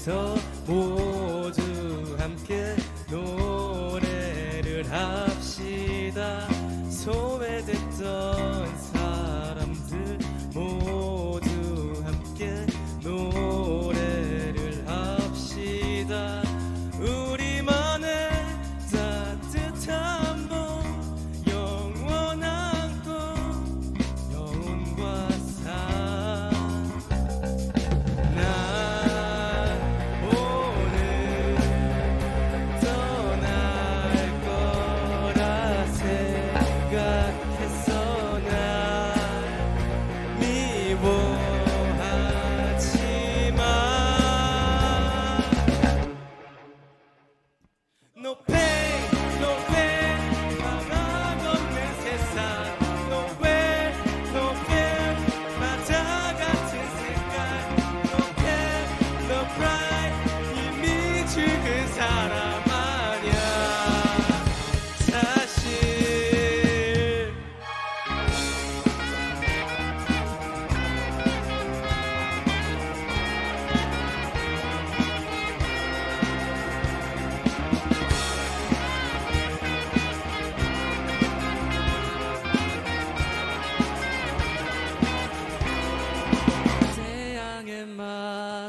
앞에서 모두 함께 노래를 합시다. 소외됐던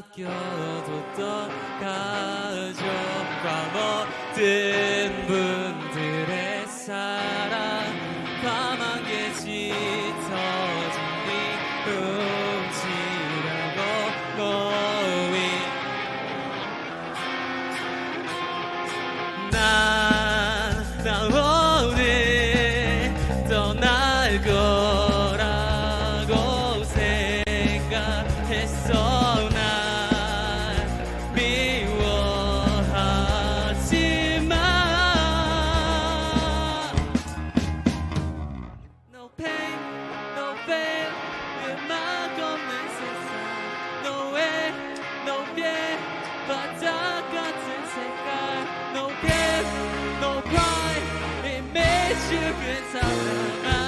맡겨도 떠가족과 모든 분들의 사랑 밤하게 짙어진 미움치라고 노인 난나 오늘 떠날고 good time.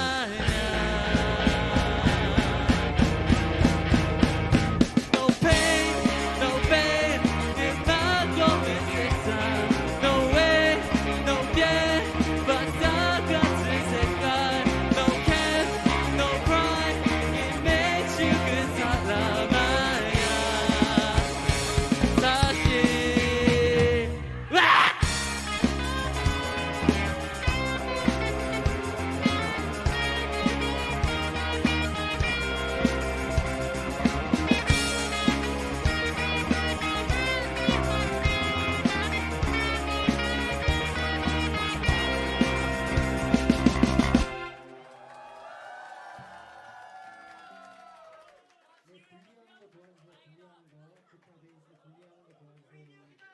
the boys look younger, because these look boys.